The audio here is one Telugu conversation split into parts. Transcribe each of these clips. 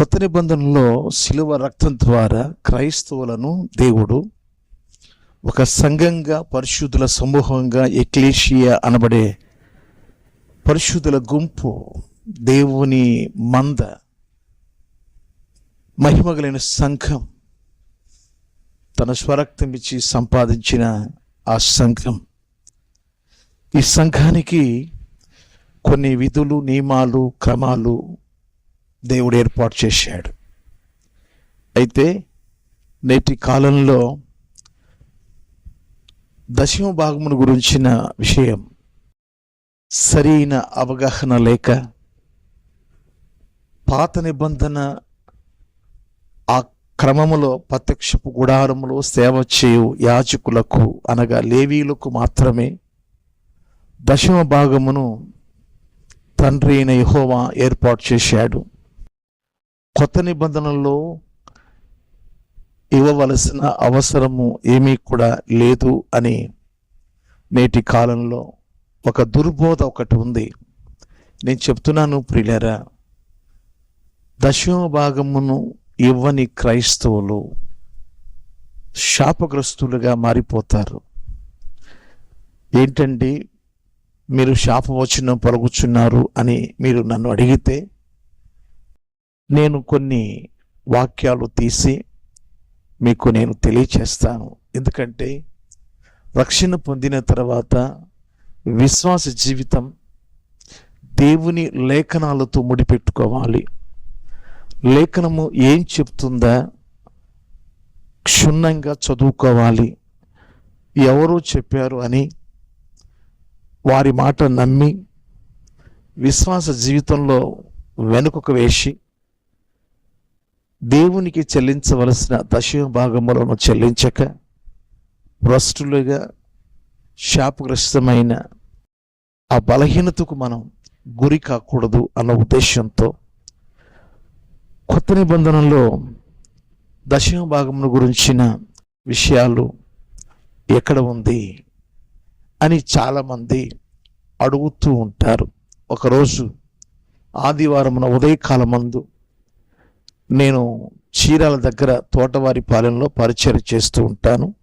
కొత్త నిబంధనలో శిలువ రక్తం ద్వారా క్రైస్తవులను దేవుడు ఒక సంఘంగా పరిశుద్ధుల సమూహంగా ఎక్లేషియా అనబడే పరిశుద్ధుల గుంపు దేవుని మంద మహిమగలైన సంఘం తన స్వరక్తం ఇచ్చి సంపాదించిన ఆ సంఘం. ఈ సంఘానికి కొన్ని విధులు నియమాలు క్రమాలు దేవుడు ఏర్పాటు చేశాడు. అయితే నేటి కాలంలో దశమ భాగమును గురించిన విషయం సరైన అవగాహన లేక పాత నిబంధన ఆ క్రమములో ప్రత్యక్షపు గుడారములో సేవ చేయు యాచకులకు అనగా లేవీలకు మాత్రమే దశమ భాగమును తండ్రి అయిన యహోవా ఏర్పాటు చేశాడు. కొత్త నిబంధనల్లో ఇవ్వవలసిన అవసరము ఏమీ కూడా లేదు అని నేటి కాలంలో ఒక దుర్బోధ ఒకటి ఉంది. నేను చెప్తున్నాను ప్రియులరా దశమ భాగమును ఇవ్వని క్రైస్తవులు శాపగ్రస్తులుగా మారిపోతారు. ఏంటండి మీరు శాపవచనం పలుకుచున్నారు అని మీరు నన్ను అడిగితే నేను కొన్ని వాక్యాలు తీసి మీకు నేను తెలియచేస్తాను. ఎందుకంటే రక్షణ పొందిన తర్వాత విశ్వాస జీవితం దేవుని లేఖనాలతో ముడిపెట్టుకోవాలి. లేఖనము ఏం చెప్తుందా? క్షుణ్ణంగా చదువుకోవాలి. ఎవరు చెప్పారు అని వారి మాట నమ్మి విశ్వాస జీవితంలో వెనుకకు వేసి దేవునికి చెల్లించవలసిన దశమ భాగములను చెల్లించక భ్రష్టులుగా శాపగ్రస్తమైన ఆ బలహీనతకు మనం గురి కాకూడదు అన్న ఉద్దేశంతో కొత్త నిబంధనలో దశమ భాగమును గురించిన విషయాలు ఎక్కడ ఉంది అని చాలామంది అడుగుతూ ఉంటారు. ఒకరోజు ఆదివారమున ఉదయకాలమందు నేను చీరాల దగ్గర తోటవారి పాలెంలో పరిచయం చేస్తూ ఉంటాను.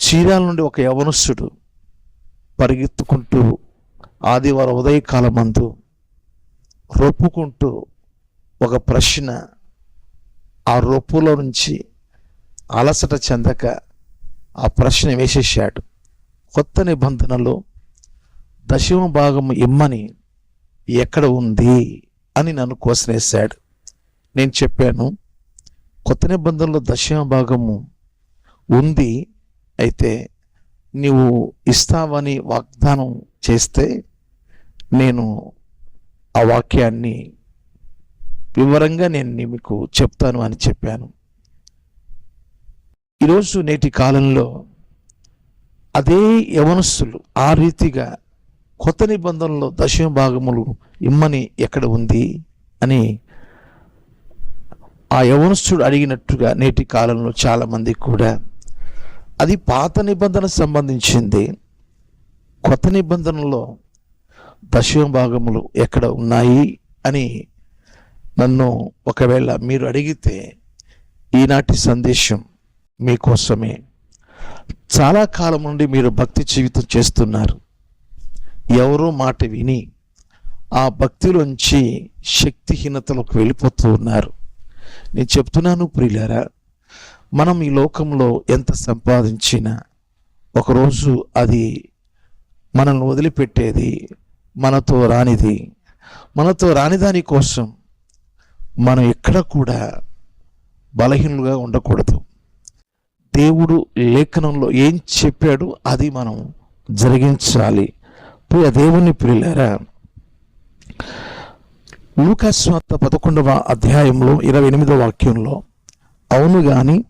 చీరాల నుండి ఒక యవనస్తుడు పరిగెత్తుకుంటూ ఆదివారం ఉదయకాలమందు రొప్పుకుంటూ ఒక ప్రశ్న ఆ రొప్పులో నుంచి అలసట చెందక ఆ ప్రశ్న వేసేసాడు కొత్త నిబంధనలో దశమ భాగం ఇమ్మని ఎక్కడ ఉంది అని నన్ను కోసనేశాడు. నేను చెప్పాను కొత్త నిబంధనలో దశమ భాగము ఉంది అయితే నీవు ఇస్తావని వాగ్దానం చేస్తే నేను ఆ వాక్యాన్ని వివరంగా నేను మీకు చెప్తాను అని చెప్పాను. ఈరోజు నేటి కాలంలో అదే యవనస్తులు ఆ రీతిగా కొత్త నిబంధనలో దశమ భాగములు ఇమ్మని ఎక్కడ ఉంది అని ఆ యవనస్తుడు అడిగినట్టుగా నేటి కాలంలో చాలామంది కూడా అది పాత నిబంధన సంబంధించింది. కొత్త నిబంధనలో దశమ భాగములు ఎక్కడ ఉన్నాయి అని నన్ను ఒకవేళ మీరు అడిగితే ఈనాటి సందేశం మీకోసమే. చాలా కాలం నుండి మీరు భక్తి జీవితం చేస్తున్నారు. ఎవరో మాట విని ఆ భక్తిలోంచి శక్తిహీనతలోకి వెళ్ళిపోతూ ఉన్నారు. నేను చెప్తున్నాను ప్రియులారా మనం ఈ లోకంలో ఎంత సంపాదించినా ఒకరోజు అది మనల్ని వదిలిపెట్టేది మనతో రానిది మనతో రాని దాని కోసం మనం ఎక్కడ కూడా బలహీనులుగా ఉండకూడదు. దేవుడు లేఖనంలో ఏం చెప్పాడు అది మనం జరిగించాలి. ప్రియ దేవుని ప్రియులారా లూకాస్వార్త పదకొండవ అధ్యాయంలో ఇరవై ఎనిమిదవ వాక్యంలో అవును గాని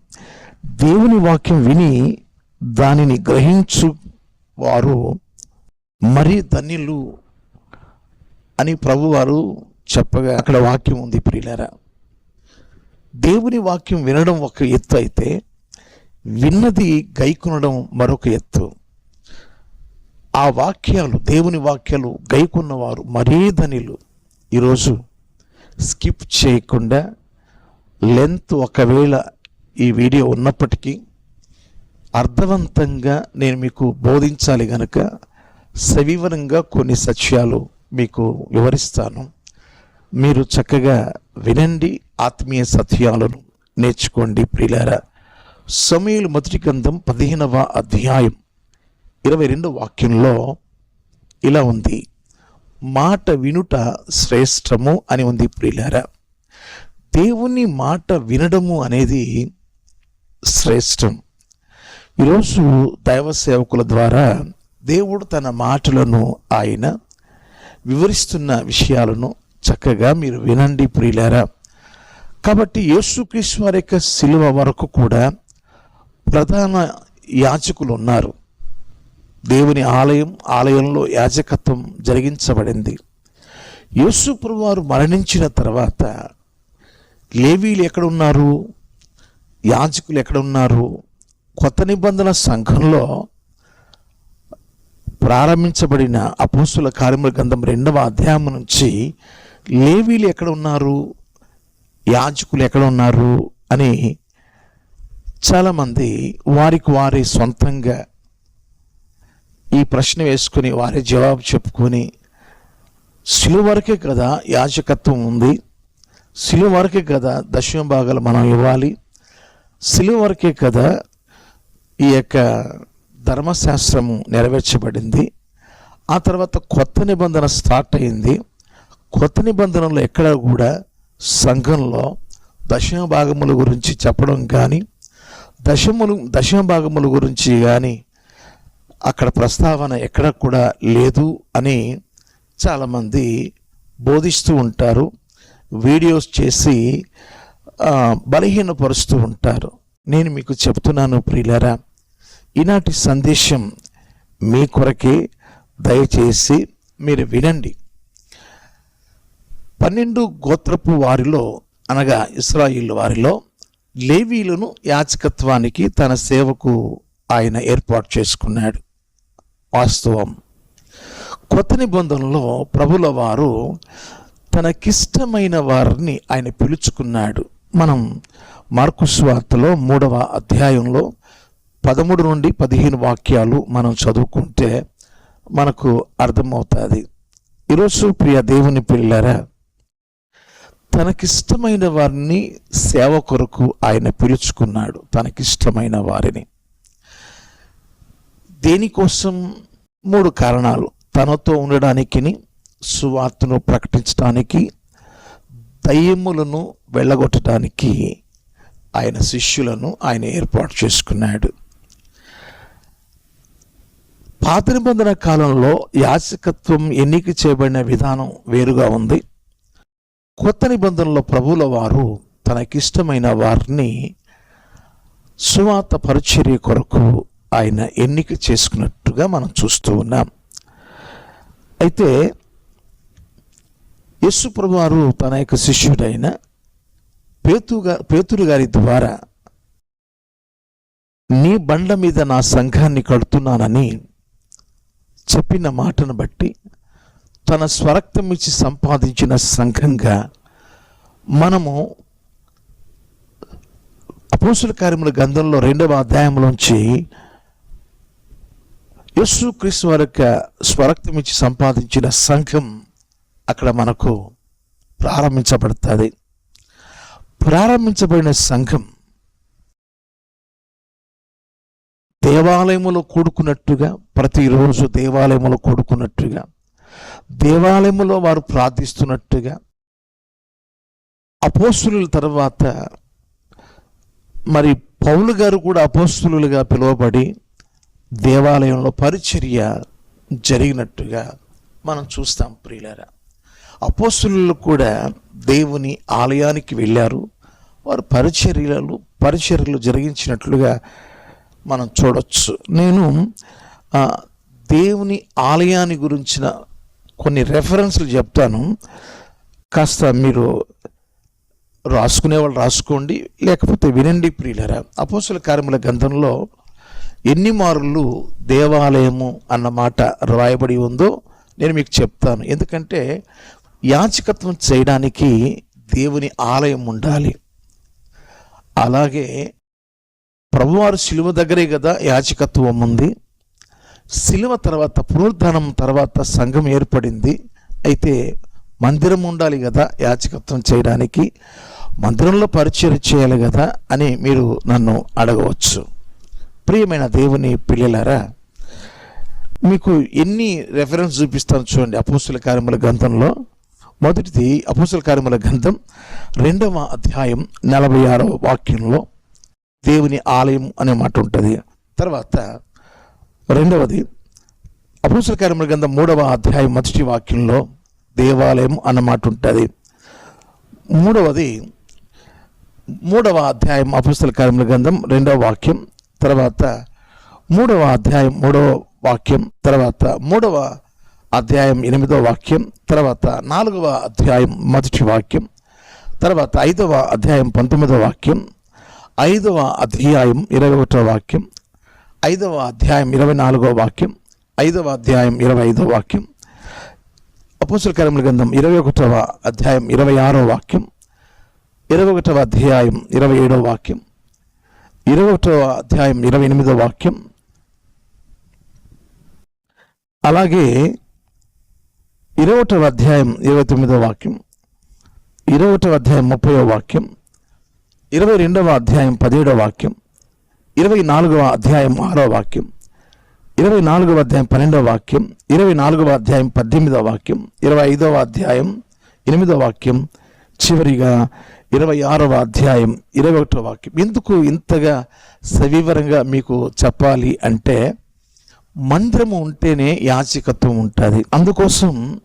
దేవుని వాక్యం విని దానిని గ్రహించు వారు మరీ ధన్యులు అని ప్రభువారు చెప్పగా అక్కడ వాక్యం ఉంది ప్రియులారా. దేవుని వాక్యం వినడం ఒక ఎత్తు అయితే విన్నది గైకొనడం మరొక ఎత్తు. ఆ వాక్యాలు దేవుని వాక్యాలు గైకొన్నవారు మరీ ధనిలు ఈరోజు స్కిప్ చేయకుండా లెంత్ ఒకవేళ ఈ వీడియో ఉన్నప్పటికీ అర్థవంతంగా నేను మీకు బోధించాలి గనక సవివరంగా కొన్ని సత్యాలు మీకు వివరిస్తాను. మీరు చక్కగా వినండి ఆత్మీయ సత్యాలను నేర్చుకోండి ప్రియులారా సమీలు మొదటి గ్రంథం పదిహేనవ అధ్యాయం ఇరవై రెండు వాక్యంలో ఇలా ఉంది. మాట వినుట శ్రేష్టము అని ఉంది ప్రియులారా. దేవుని మాట వినడము అనేది శ్రేష్టం. ఈరోజు దైవ సేవకుల ద్వారా దేవుడు తన మాటలను ఆయన వివరిస్తున్న విషయాలను చక్కగా మీరు వినండి ప్రియులారా. కాబట్టి యేసుక్రీస్తు వారి యొక్క శిలువ వరకు కూడా ప్రధాన యాచకులు ఉన్నారు. దేవుని ఆలయం ఆలయంలో యాజకత్వం జరిగించబడింది. యేసు వారు మరణించిన తర్వాత లేవీలు ఎక్కడ ఉన్నారు యాజకులు ఎక్కడ ఉన్నారు కొత్త నిబంధన సంఘంలో ప్రారంభించబడిన అపోస్తుల కార్యముల గ్రంథం రెండవ అధ్యాయం నుంచి లేవీలు ఎక్కడ ఉన్నారు యాజకులు ఎక్కడ ఉన్నారు అని చాలామంది వారికి వారి సొంతంగా ఈ ప్రశ్న వేసుకుని వారి జవాబు చెప్పుకొని శిలువ వరకే కదా యాజకత్వం ఉంది. శిలువ వరకే కదా దశమ భాగాలు మనం ఇవ్వాలి. శిలువ వరకే కదా ఈ యొక్క ధర్మశాస్త్రము నెరవేర్చబడింది. ఆ తర్వాత కొత్త నిబంధన స్టార్ట్ అయింది. కొత్త నిబంధనలో ఎక్కడ కూడా సంఘంలో దశమ భాగముల గురించి చెప్పడం కానీ దశములు దశమ భాగముల గురించి కానీ అక్కడ ప్రస్తావన ఎక్కడ కూడా లేదు అని చాలామంది బోధిస్తూ ఉంటారు వీడియోస్ చేసి బలహీనపరుస్తూ ఉంటారు. నేను మీకు చెప్తున్నాను ప్రియులరా ఈనాటి సందేశం మీ కొరకే దయచేసి మీరు వినండి. పన్నెండు గోత్రపు వారిలో అనగా ఇస్రాయిల్ వారిలో లేవీలను యాచకత్వానికి తన సేవకు ఆయన ఏర్పాటు చేసుకున్నాడు. వాస్తవం. కొత్త నిబంధనలో ప్రభుల వారు తనకిష్టమైన వారిని ఆయన పిలుచుకున్నాడు. మనం మార్కు స్వార్తలో మూడవ అధ్యాయంలో పదమూడు నుండి పదిహేను వాక్యాలు మనం చదువుకుంటే మనకు అర్థమవుతుంది. ఈరోజు ప్రియ దేవుని పిల్లరా తనకిష్టమైన వారిని సేవ కొరకు ఆయన పిలుచుకున్నాడు. తనకిష్టమైన వారిని. దేనికోసం? మూడు కారణాలు. తనతో ఉండడానికి సువార్తను ప్రకటించడానికి దయ్యములను వెళ్ళగొట్టడానికి ఆయన శిష్యులను ఆయన ఏర్పాటు చేసుకున్నాడు. పాత నిబంధన కాలంలో యాచకత్వం ఎన్నిక చేయబడిన విధానం వేరుగా ఉంది. కొత్త నిబంధనలో ప్రభువుల వారు తనకిష్టమైన వారిని సువార్త పరిచర్య కొరకు ఆయన ఎన్నిక చేసుకున్నట్టుగా మనం చూస్తూ ఉన్నాం. అయితే యస్సు ప్రభువారు తన యొక్క శిష్యుడైన పేతుగా పేతురు గారి ద్వారా నీ బండ మీద నా సంఘాన్ని కడుతున్నానని చెప్పిన మాటను బట్టి తన స్వరక్తం ఇచ్చి సంపాదించిన సంఘంగా మనము అపోసుల కార్యముల గంధంలో రెండవ అధ్యాయంలోంచి యేసు క్రీస్తు వారి యొక్క స్వరక్తం ఇచ్చి సంపాదించిన సంఘం అక్కడ మనకు ప్రారంభించబడుతుంది. ప్రారంభించబడిన సంఘం దేవాలయములో కూడుకున్నట్టుగా ప్రతిరోజు దేవాలయములో కూడుకున్నట్టుగా దేవాలయములో వారు ప్రార్థిస్తున్నట్టుగా అపోస్తుల తర్వాత మరి పౌలు గారు కూడా అపోస్తులుగా పిలువబడి దేవాలయంలో పరిచర్య జరిగినట్టుగా మనం చూస్తాం ప్రియులారా. అపోసులు కూడా దేవుని ఆలయానికి వెళ్ళారు. వారు పరిచర్యలు పరిచర్యలు జరిగించినట్లుగా మనం చూడవచ్చు నేను దేవుని ఆలయాన్ని గురించిన కొన్ని రెఫరెన్స్లు చెప్తాను. కాస్త మీరు రాసుకునే వాళ్ళు రాసుకోండి లేకపోతే వినండి ప్రియులరా. అపోసుల కార్యముల గ్రంథంలో ఎన్ని మార్లు దేవాలయము అన్న మాట రాయబడి ఉందో నేను మీకు చెప్తాను. ఎందుకంటే యాచకత్వం చేయడానికి దేవుని ఆలయం ఉండాలి. అలాగే ప్రభువారు శిలువ దగ్గరే కదా యాచకత్వం ఉంది. శిలువ తర్వాత పునరుద్ధానం తర్వాత సంఘం ఏర్పడింది. అయితే మందిరం ఉండాలి కదా యాచకత్వం చేయడానికి. మందిరంలో పరిచయం చేయాలి కదా అని మీరు నన్ను అడగవచ్చు. ప్రియమైన దేవుని పిల్లలారా మీకు ఎన్ని రెఫరెన్స్ చూపిస్తాను చూడండి అపోస్తుల కార్యముల గ్రంథంలో. మొదటిది అపోస్తుల కార్యముల గ్రంథం రెండవ అధ్యాయం నలభై ఆరవ వాక్యంలో దేవుని ఆలయం అనే మాట ఉంటుంది. తర్వాత రెండవది అపోస్తుల కార్యముల గ్రంథం మూడవ అధ్యాయం మొదటి వాక్యంలో దేవాలయం అన్నమాట ఉంటుంది. మూడవది మూడవ అధ్యాయం అపుస్తల కార్యముల గ్రంథం రెండవ వాక్యం తర్వాత మూడవ అధ్యాయం మూడవ వాక్యం తర్వాత మూడవ అధ్యాయం ఎనిమిదవ వాక్యం తర్వాత నాలుగవ అధ్యాయం మొదటి వాక్యం తర్వాత ఐదవ అధ్యాయం పంతొమ్మిదవ వాక్యం ఐదవ అధ్యాయం ఇరవై ఒకటవ వాక్యం ఐదవ అధ్యాయం ఇరవై నాలుగవ వాక్యం ఐదవ అధ్యాయం ఇరవై ఐదవ వాక్యం అపోసల కరముల గ్రంథం ఇరవై ఒకటవ అధ్యాయం ఇరవై ఆరవ వాక్యం ఇరవై ఒకటవ అధ్యాయం ఇరవై ఏడవ వాక్యం ఇరవై అధ్యాయం ఇరవై ఎనిమిదో వాక్యం. అలాగే ఇరవై అధ్యాయం ఇరవై తొమ్మిదో వాక్యం ఇరవై అధ్యాయం ముప్పయో వాక్యం ఇరవై రెండవ అధ్యాయం పదిహేడవ వాక్యం ఇరవై నాలుగవ అధ్యాయం ఆరో వాక్యం ఇరవై నాలుగవ అధ్యాయం పన్నెండవ వాక్యం ఇరవై నాలుగవ అధ్యాయం పద్దెనిమిదవ వాక్యం ఇరవై ఐదవ అధ్యాయం ఎనిమిదవ వాక్యం చివరిగా ఇరవై ఆరవ అధ్యాయం ఇరవై ఒకటవ వాక్యం. ఎందుకు ఇంతగా సవివరంగా మీకు చెప్పాలి అంటే మందిరము ఉంటేనే యాచకత్వం ఉంటుంది. అందుకోసం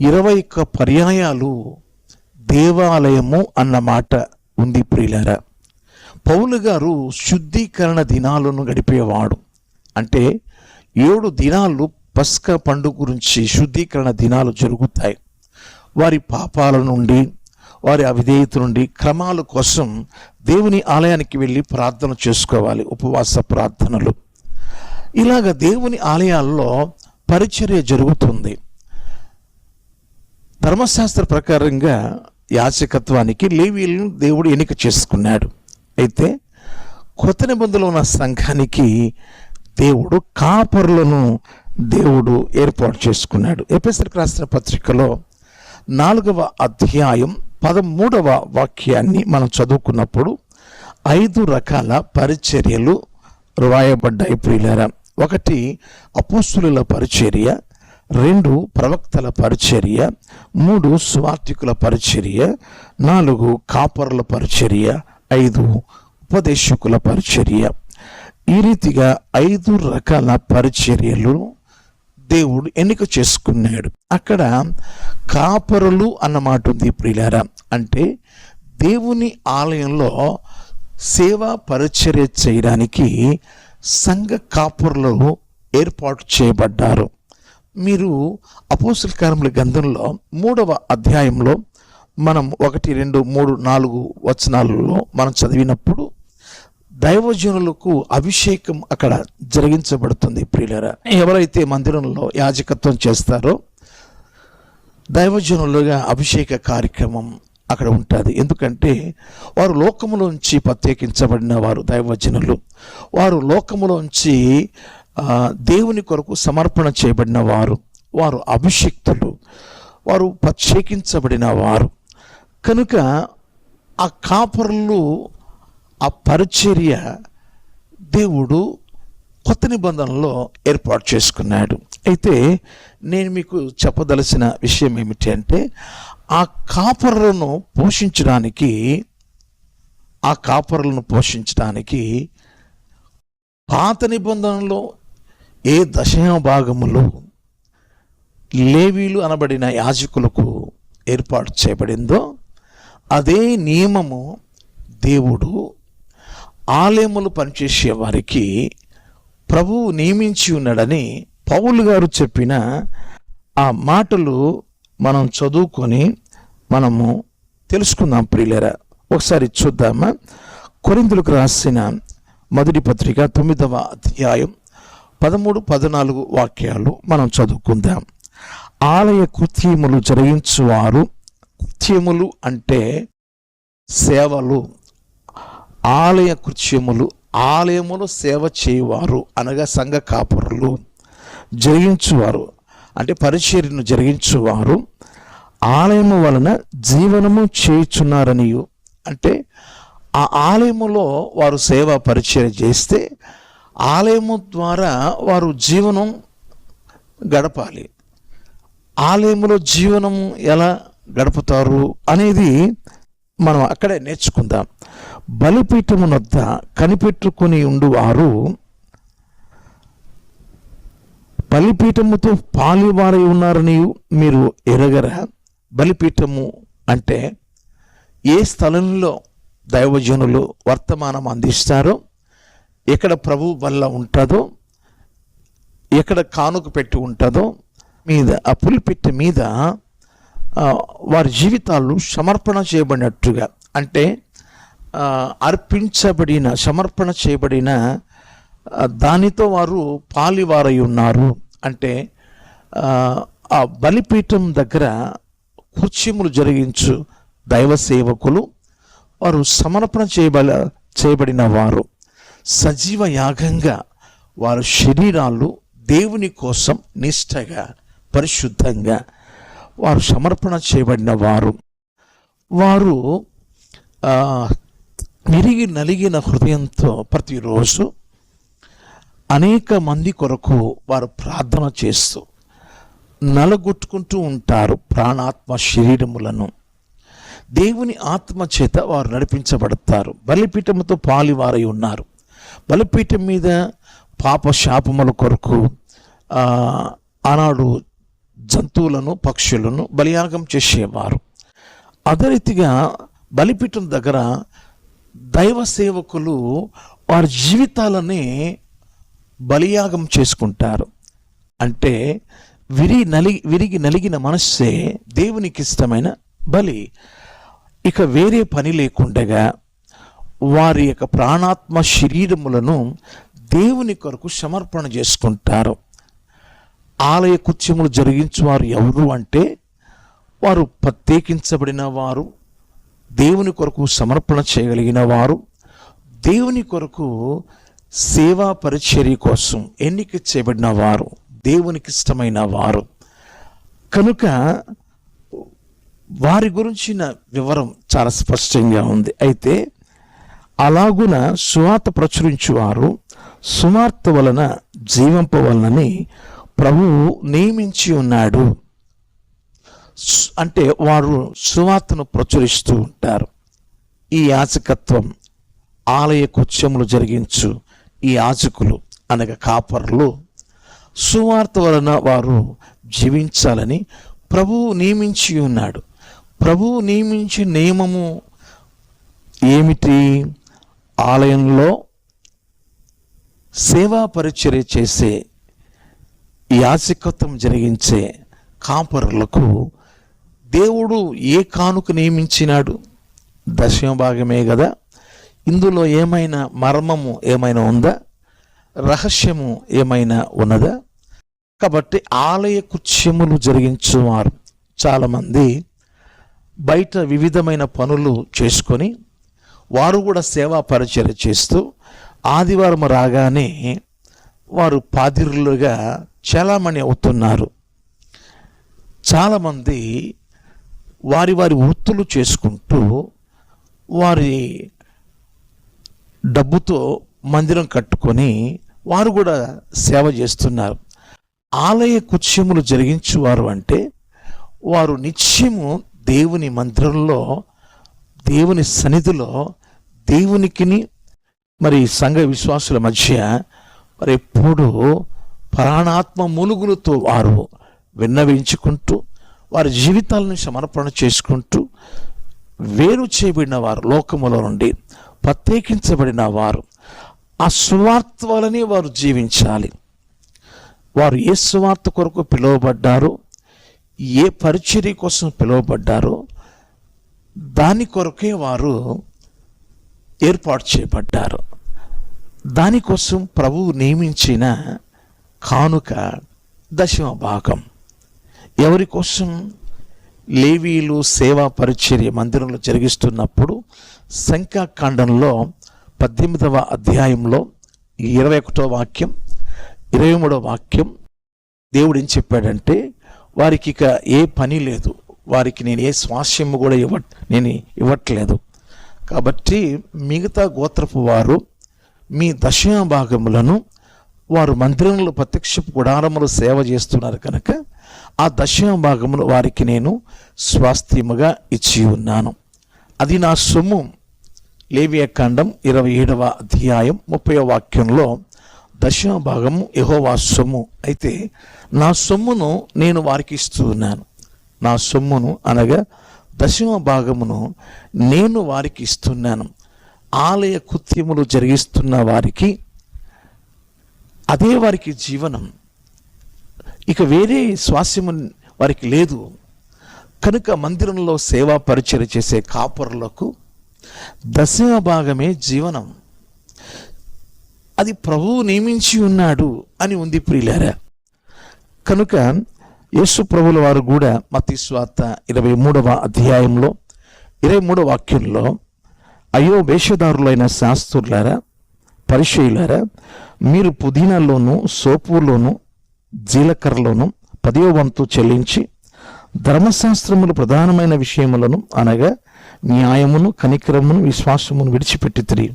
ఇరవై ఒక్క పర్యాయాలు దేవాలయము అన్న మాట ఉంది ప్రియులారా. పౌలు గారు శుద్ధీకరణ దినాలను గడిపేవాడు. అంటే ఏడు దినాలు పస్క పండుగ గురించి శుద్ధీకరణ దినాలు జరుగుతాయి. వారి పాపాల నుండి వారి అవిధేయత నుండి క్రమాల కోసం దేవుని ఆలయానికి వెళ్ళి ప్రార్థన చేసుకోవాలి ఉపవాస ప్రార్థనలు. ఇలాగ దేవుని ఆలయాల్లో పరిచర్య జరుగుతుంది. ధర్మశాస్త్ర ప్రకారంగా యాచకత్వానికి లేవీలను దేవుడు ఎన్నిక చేసుకున్నాడు. అయితే కొత్త నిబంధనలు ఉన్న సంఘానికి దేవుడు కాపరులను దేవుడు ఏర్పాటు చేసుకున్నాడు. ఎపిసరికి రాసిన పత్రికలో నాలుగవ అధ్యాయం పదమూడవ వాక్యాన్ని మనం చదువుకున్నప్పుడు ఐదు రకాల పరిచర్యలు రాయబడ్డాయి ప్రియులారా. ఒకటి అపోస్తుల పరిచర్య రెండు ప్రవక్తల పరిచర్య మూడు స్వార్థికుల పరిచర్య నాలుగు కాపరుల పరిచర్య ఐదు ఉపదేశకుల పరిచర్య. ఈ రీతిగా ఐదు రకాల పరిచర్యలు దేవుడు ఎన్నిక చేసుకున్నాడు. అక్కడ కాపరులు అన్నమాట ఉంది ప్రియులారా. అంటే దేవుని ఆలయంలో సేవా పరిచర్య చేయడానికి సంఘ కాపురులు ఏర్పాటు చేయబడ్డారు. మీరు అపోసల కారముల గ్రంథంలో మూడవ అధ్యాయంలో మనం ఒకటి రెండు మూడు నాలుగు వచనాలలో మనం చదివినప్పుడు దైవజనులకు అభిషేకం అక్కడ జరిగించబడుతుంది ప్రియులరా. ఎవరైతే మందిరంలో యాజకత్వం చేస్తారో దైవజనులుగా అభిషేక కార్యక్రమం అక్కడ ఉంటుంది. ఎందుకంటే వారు లోకములోంచి ప్రత్యేకించబడిన వారు దైవజనులు. వారు లోకములోంచి దేవుని కొరకు సమర్పణ చేయబడిన వారు వారు అభిషిక్తులు వారు ప్రత్యేకించబడిన వారు. కనుక ఆ కాపరులు ఆ పరిచర్య దేవుడు కొత్త నిబంధనలో ఏర్పాటు చేసుకున్నాడు. అయితే నేను మీకు చెప్పదలసిన విషయం ఏమిటి అంటే ఆ కాపరులను పోషించడానికి ఆ కాపరులను పోషించడానికి పాత నిబంధనలో ఏ దశమ భాగములో లేవీలు అనబడిన యాజకులకు ఏర్పాటు చేయబడిందో అదే నియమము దేవుడు ఆలయములు పనిచేసే వారికి ప్రభువు నియమించి ఉన్నాడని పౌలు గారు చెప్పిన ఆ మాటలు మనం చదువుకొని మనము తెలుసుకుందాం ప్రియులరా. ఒకసారి చూద్దామా? కొరిందులకు రాసిన మొదటి పత్రిక తొమ్మిదవ అధ్యాయం పదమూడు పద్నాలుగు వాక్యాలు మనం చదువుకుందాం. ఆలయ కృత్యములు జరిగించువారు కృత్యములు అంటే సేవలు. ఆలయ కృత్యములు ఆలయములు సేవ చేయువారు అనగా సంఘ కాపురులు జరిగించువారు. అంటే పరిచర్యను జరిగించువారు. ఆలయము వలన జీవనము చేయుచున్నారనియు. అంటే ఆ ఆలయములో వారు సేవ పరిచయం చేస్తే ఆలయము ద్వారా వారు జీవనం గడపాలి. ఆలయములో జీవనం ఎలా గడుపుతారు అనేది మనం అక్కడే నేర్చుకుందాం. బలిపీఠమునొద్ద కనిపెట్టుకుని ఉండువారు బలిపీఠముతో పాలివారై ఉన్నారని మీరు ఎరగరా? బలిపీఠము అంటే ఏ స్థలంలో దైవజనులు వర్తమానం అందిస్తారో ఎక్కడ ప్రభు వల్ల ఉంటుందో ఎక్కడ కానుక పెట్టి ఉంటుందో మీద ఆ పులిపిట్ట మీద వారి జీవితాలు సమర్పణ చేయబడినట్టుగా. అంటే అర్పించబడిన సమర్పణ చేయబడిన దానితో వారు పాలివారై ఉన్నారు. అంటే ఆ, బలిపీఠం దగ్గర కుర్చీములు జరిగించు దైవ సేవకులు వారు సమర్పణ చేయబడ చేయబడిన వారు సజీవ యాగంగా వారి శరీరాలు దేవుని కోసం నిష్టగా పరిశుద్ధంగా వారు సమర్పణ చేయబడిన వారు. వారు విరిగి నలిగిన హృదయంతో ప్రతిరోజు అనేక మంది కొరకు వారు ప్రార్థన చేస్తూ నలగొట్టుకుంటూ ఉంటారు ప్రాణాత్మ శరీరములను. దేవుని ఆత్మ చేత వారు నడిపించబడతారు. బలిపీఠముతో పాలివారై ఉన్నారు. బలిపీఠం మీద పాప శాపముల కొరకు ఆనాడు జంతువులను పక్షులను బలియాగం చేసేవారు. అదే రీతిగా బలిపీఠం దగ్గర దైవ సేవకులు వారి జీవితాలని బలియాగం చేసుకుంటారు. అంటే విరి నలిగి విరిగి నలిగిన మనస్సే దేవునికి ఇష్టమైన బలి. ఇక వేరే పని లేకుండగా వారి యొక్క ప్రాణాత్మ శరీరములను దేవుని కొరకు సమర్పణ చేసుకుంటారు. ఆలయ కుత్యములు జరిగించువారు ఎవరు అంటే వారు ప్రత్యేకించబడిన వారు దేవుని కొరకు సమర్పణ చేయగలిగిన వారు దేవుని కొరకు సేవా పరిచర్య కోసం ఎన్నిక చేయబడిన వారు దేవునికి ఇష్టమైన వారు. కనుక వారి గురించిన వివరం చాలా స్పష్టంగా ఉంది. అయితే అలాగున సువార్త ప్రచురించువారు సువార్త వలన జీవింపవలనని ప్రభువు నియమించి ఉన్నాడు. అంటే వారు సువార్తను ప్రచురిస్తూ ఉంటారు. ఈ యాచకత్వం ఆలయ కుత్యములు జరిగించు ఈ యాచకులు అనగా కాపర్లు. సువార్త వలన వారు జీవించాలని ప్రభువు నియమించి ఉన్నాడు. ప్రభువు నియమించే నియమము ఏమిటి? ఆలయంలో సేవా పరిచర్య చేసే యాజకత్వం జరిగించే కాపరులకు దేవుడు ఏ కానుక నియమించినాడు? దశమ భాగమే కదా ఇందులో ఏమైనా మర్మము ఏమైనా ఉందా? రహస్యము ఏమైనా ఉన్నదా? కాబట్టి ఆలయ కుత్యములు జరిగించేవారు చాలామంది బయట వివిధమైన పనులు చేసుకొని వారు కూడా సేవా పరిచయం చేస్తూ ఆదివారం రాగానే వారు పాదిరులుగా చలామణి అవుతున్నారు. చాలామంది వారి వారి వృత్తులు చేసుకుంటూ వారి డబ్బుతో మందిరం కట్టుకొని వారు కూడా సేవ చేస్తున్నారు. ఆలయ కుత్యములు జరిగించేవారు అంటే వారు నిత్యము దేవుని మందిరంలో దేవుని సన్నిధిలో దేవునికిని మరి సంఘ విశ్వాసుల మధ్య మరి ఎప్పుడూ ప్రాణాత్మ మూలుగులతో వారు విన్నవించుకుంటూ వారి జీవితాలను సమర్పణ చేసుకుంటూ వేరు చేయబడిన వారు లోకములో నుండి ప్రత్యేకించబడిన వారు ఆ సువార్త వలనే వారు జీవించాలి. వారు ఏ సువార్త కొరకు పిలువబడ్డారో ఏ పరిచర్య కోసం పిలువబడ్డారో దాని కొరకే వారు ఏర్పాటు చేయబడ్డారు. దానికోసం ప్రభువు నియమించిన కానుక దశమ భాగం. ఎవరి కోసం లేవీలు సేవా పరిచర్య మందిరంలో జరిగిస్తున్నప్పుడు సంఖ్యాకాండంలో పద్దెనిమిదవ అధ్యాయంలో ఇరవై ఒకటో వాక్యం ఇరవై మూడో వాక్యం దేవుడు ఏం చెప్పాడంటే వారికి ఇక ఏ పని లేదు. వారికి నేను ఏ స్వాస్యము కూడా ఇవ్వ నేను ఇవ్వట్లేదు. కాబట్టి మిగతా గోత్రపు వారు మీ దశమ భాగములను వారు మందిరంలో ప్రత్యక్ష గుడారములు సేవ చేస్తున్నారు కనుక ఆ దశమ భాగమును వారికి నేను స్వాస్థ్యముగా ఇచ్చి ఉన్నాను. అది నా సొమ్ము. లేవియకాండం ఇరవై ఏడవ అధ్యాయం ముప్పై వాక్యంలో దశమ భాగము యహోవా సొమ్ము. అయితే నా సొమ్మును నేను వారికి ఇస్తూ ఉన్నాను. నా సొమ్మును అనగా దశమ భాగమును నేను వారికి ఇస్తున్నాను. ఆలయ కృత్యములు జరిగిస్తున్న వారికి అదే వారికి జీవనం. ఇక వేరే స్వాస్యము వారికి లేదు. కనుక మందిరంలో సేవా పరిచయం చేసే కాపురులకు దశమ భాగమే జీవనం. అది ప్రభువు నియమించి ఉన్నాడు అని ఉంది ప్రియులారా. కనుక యేసు ప్రభుల వారు కూడా మతిస్వార్త ఇరవై మూడవ అధ్యాయంలో ఇరవై మూడవ వాక్యంలో అయ్యో వేషధారులైన శాస్త్రులారా పరిశీలారా మీరు పుదీనాలోను సోపులోను జీలకర్రలోను పదవ వంతు చెల్లించి ధర్మశాస్త్రములు ప్రధానమైన విషయములను అనగా న్యాయమును కనికరమును విశ్వాసమును విడిచిపెట్టి తిరిగి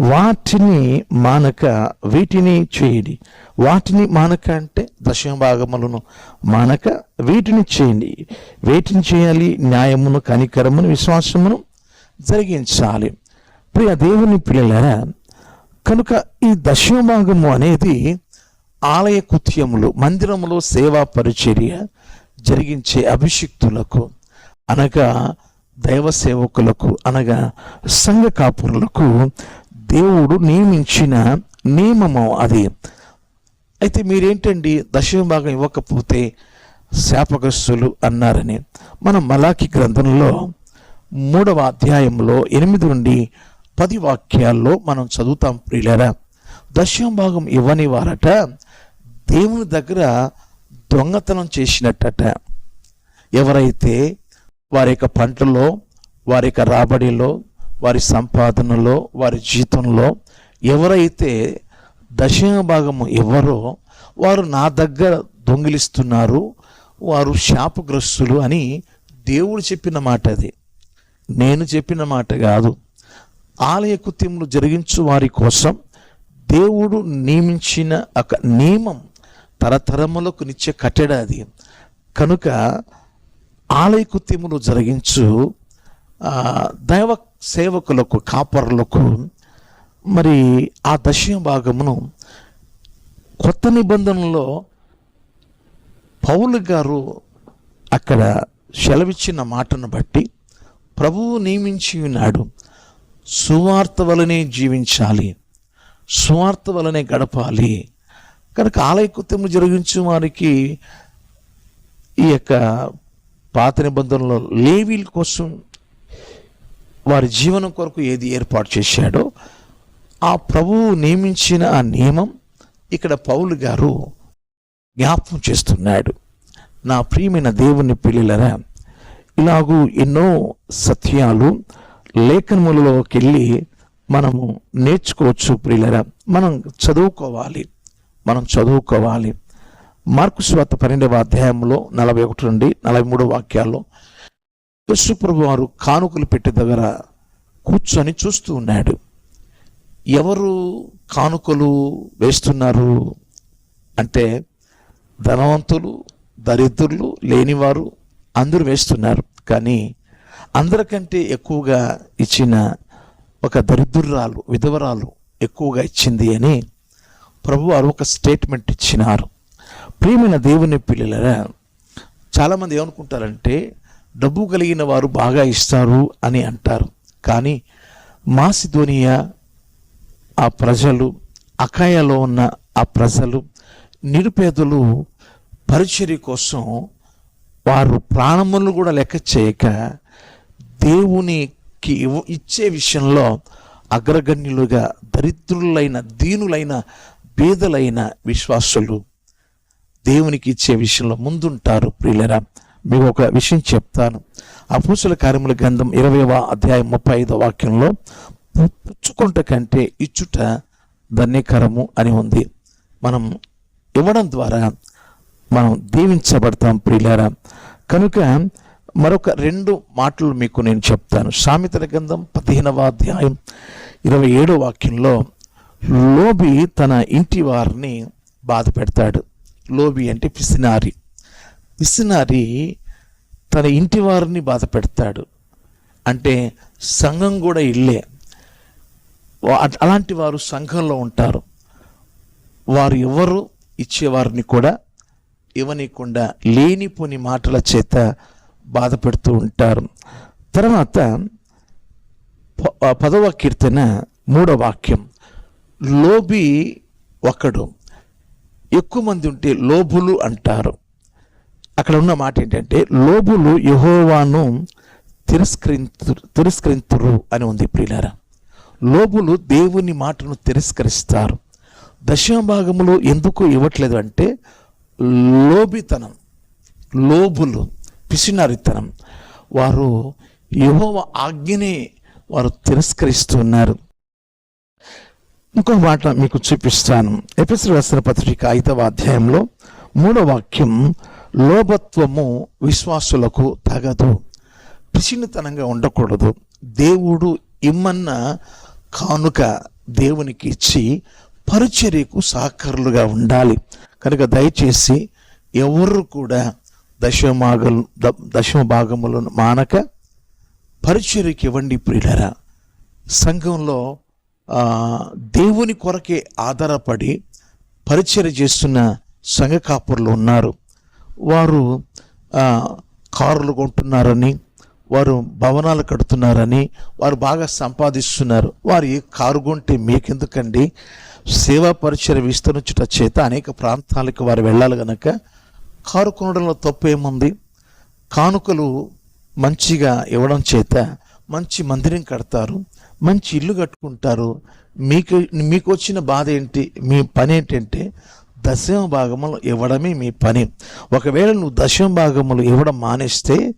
వాటిని మానక వీటిని చేయండి. వాటిని మానక అంటే దశభాగములను మానక వీటిని చేయండి. వీటిని చేయాలి న్యాయమును కనికరమును విశ్వాసమును జరిగించాలి. ప్రియ దేవుని పిల్లలారా కనుక ఈ దశమ భాగము అనేది ఆలయ కుత్యములు మందిరములో సేవా పరిచర్య జరిగించే అభిషిక్తులకు అనగా దైవ సేవకులకు అనగా సంఘ కాపురులకు దేవుడు నియమించిన నియమము అది. అయితే మీరేంటండి దశమ భాగం ఇవ్వకపోతే శాపగ్రస్తులు అన్నారని. మన మలాకి గ్రంథంలో మూడవ అధ్యాయంలో ఎనిమిది నుండి పది వాక్యాల్లో మనం చదువుతాం ప్రియులరా. దశమ భాగం ఇవ్వని వారట దేవుని దగ్గర దొంగతనం చేసినట్టట. ఎవరైతే వారి యొక్క పంటలో వారి యొక్క రాబడిలో వారి సంపాదనలో వారి జీతంలో ఎవరైతే దశమ భాగము ఎవరో వారు నా దగ్గర దొంగిలిస్తున్నారు వారు శాపగ్రస్తులు అని దేవుడు చెప్పిన మాట అది. నేను చెప్పిన మాట కాదు. ఆలయ కృత్యములు జరిగించు వారి కోసం దేవుడు నియమించిన ఒక నియమం తరతరములకు నిత్య కట్టడ అది కనుక ఆలయ కృత్యములు జరిగించు దైవ సేవకులకు కాపరులకు మరి ఆ దశమ భాగమును కొత్త నిబంధనలో పౌలు గారు అక్కడ సెలవిచ్చిన మాటను బట్టి ప్రభువు నియమించి ఉన్నాడు. సువార్త వలనే జీవించాలి. సువార్త వలనే గడపాలి. కనుక ఆలయ కృత్యము జరిగించు వారికి ఈ యొక్క పాత నిబంధనలో లేవీల కోసం వారి జీవనం కొరకు ఏది ఏర్పాటు చేశాడో ఆ ప్రభువు నియమించిన ఆ నియమం ఇక్కడ పౌలు గారు జ్ఞాపకం చేస్తున్నాడు. నా ప్రియమైన దేవుని పిల్లలరా ఇలాగూ ఎన్నో సత్యాలు లేఖనములలోకి వెళ్ళి మనము నేర్చుకోవచ్చు ప్రియులరా. మనం చదువుకోవాలి. మనం చదువుకోవాలి. మార్కు స్వాత పన్నెండవ అధ్యాయంలో నలభై ఒకటి నుండి నలభై మూడు వాక్యాల్లో యశుప్రభు వారు కానుకలు పెట్టే దగ్గర కూర్చొని చూస్తూ ఉన్నాడు. ఎవరు కానుకలు వేస్తున్నారు? అంటే ధనవంతులు దరిద్రులు లేనివారు అందరూ వేస్తున్నారు. కానీ అందరికంటే ఎక్కువగా ఇచ్చిన ఒక దరిద్రురాలు విధవరాలు ఎక్కువగా ఇచ్చింది అని ప్రభు వారు ఒక స్టేట్మెంట్ ఇచ్చినారు. ప్రియమైన దేవుని పిల్లలరా చాలామంది ఏమనుకుంటారంటే డబ్బు కలిగిన వారు బాగా ఇస్తారు అని అంటారు. కానీ మాసిధోనియా ఆ ప్రజలు అకాయలో ఉన్న ఆ ప్రజలు నిరుపేదలు పరిచర్య కోసం వారు ప్రాణములను కూడా లెక్క చేయక దేవునికి ఇచ్చే విషయంలో అగ్రగణ్యులుగా దరిద్రులైన దీనులైన పేదలైన విశ్వాసులు దేవునికి ఇచ్చే విషయంలో ముందుంటారు ప్రియులరా. మీకు ఒక విషయం చెప్తాను. అపూసుల కార్యముల గ్రంథం ఇరవైవ అధ్యాయం ముప్పై ఐదో వాక్యంలో పుచ్చుకుంట కంటే ఇచ్చుట ధన్యకరము అని ఉంది. మనం ఇవ్వడం ద్వారా మనం దీవించబడతాం ప్రియులారా. కనుక మరొక రెండు మాటలు మీకు నేను చెప్తాను. సామెతల గ్రంథం పదిహేనవ అధ్యాయం ఇరవై ఏడో వాక్యంలో లోబి తన ఇంటి వారిని బాధ పెడతాడు. లోబి అంటే పిసినారి పిసినారి తన ఇంటి వారిని బాధ పెడతాడు. అంటే సంఘం కూడా ఇల్లే. అలాంటి వారు సంఘంలో ఉంటారు. వారు ఎవరు ఇచ్చేవారిని కూడా ఇవ్వనీయకుండా లేనిపోని మాటల చేత బాధపడుతూ ఉంటారు. తర్వాత ప- పదవ కీర్తన మూడవ వాక్యం. లోబి ఒకడు. ఎక్కువ మంది ఉంటే లోబులు అంటారు. అక్కడ ఉన్న మాట ఏంటంటే లోబులు యహోవాను తిరస్కరించు తిరస్కరింతురు అని ఉంది ప్రియులారా. లోబులు దేవుని మాటను తిరస్కరిస్తారు. దశమ ఎందుకు ఇవ్వట్లేదు అంటే లోబితనం లోబులు. పిసినారితనం. వారు యహోవ ఆజ్ఞని వారు తిరస్కరిస్తున్నారు. ఇంకో మాట మీకు చూపిస్తాను. ఎపిసర్ రాసిన పత్రిక ఐదవ అధ్యాయంలో మూడో వాక్యం లోభత్వము విశ్వాసులకు తగదు. పిసినితనంగా ఉండకూడదు. దేవుడు ఇమ్మన్న కానుక దేవునికి ఇచ్చి పరిచర్యకు సహకారులుగా ఉండాలి. కనుక దయచేసి ఎవరు కూడా దశమ ద- దశమ భాగములను మానక పరిచర్యకి ఇవ్వండి ప్రియులరా. సంఘంలో దేవుని కొరకే ఆధారపడి పరిచర్య చేస్తున్న సంఘ కాపురులు ఉన్నారు. వారు కారులు కొంటున్నారని వారు భవనాలు కడుతున్నారని వారు బాగా సంపాదిస్తున్నారు. వారు ఏ కారు కొంటే మీకెందుకండి? సేవా పరిచయ విస్తరించుట చేత అనేక ప్రాంతాలకు వారు వెళ్ళాలి కనుక కారు కొనడంలో తప్పు ఏముంది కానుకలు మంచిగా ఇవ్వడం చేత మంచి మందిరం కడతారు మంచి ఇల్లు కట్టుకుంటారు. మీకు మీకు వచ్చిన బాధ ఏంటి? మీ పని ఏంటంటే దశమ భాగములు ఇవ్వడమే మీ పని. ఒకవేళ నువ్వు దశమ భాగములు ఇవ్వడం మానేస్తే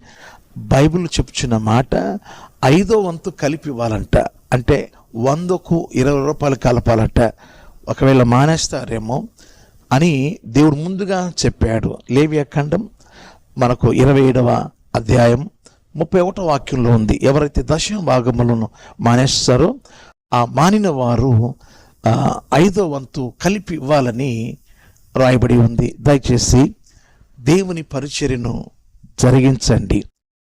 బైబిల్ చెప్పుచున్న మాట ఐదో వంతు కలిపి ఇవ్వాలంట. అంటే వందకు ఇరవై రూపాయలు కలపాలంట. ఒకవేళ మానేస్తారేమో అని దేవుడు ముందుగా చెప్పాడు. లేవియా ఖండం మనకు ఇరవై ఏడవ అధ్యాయం ముప్పై ఒకటో వాక్యంలో ఉంది. ఎవరైతే దశమ భాగములను మానేస్తారో ఆ మానిన వారు ఐదో వంతు కలిపి ఇవ్వాలని రాయబడి ఉంది. దయచేసి దేవుని పరిచర్యను జరిగించండి.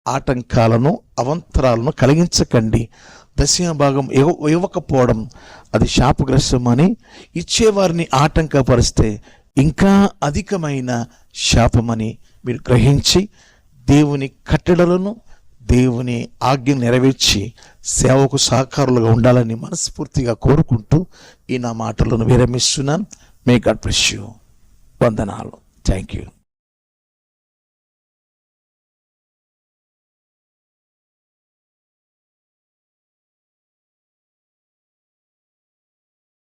ఆటంకాలను అవంతరాలను కలిగించకండి. దశమ భాగం ఇవ్వ ఇవ్వకపోవడం అది శాపగ్రస్తమని ఇచ్చేవారిని ఆటంకపరిస్తే ఇంకా అధికమైన శాపమని మీరు గ్రహించి దేవుని కట్టడలను దేవుని ఆజ్ఞ నెరవేర్చి సేవకు సహకారులుగా ఉండాలని మనస్ఫూర్తిగా కోరుకుంటూ ఈ నా మాటలను విరమిస్తున్నాను. మే గడ్ బ్లెస్ యూ వందనాలు. Thank you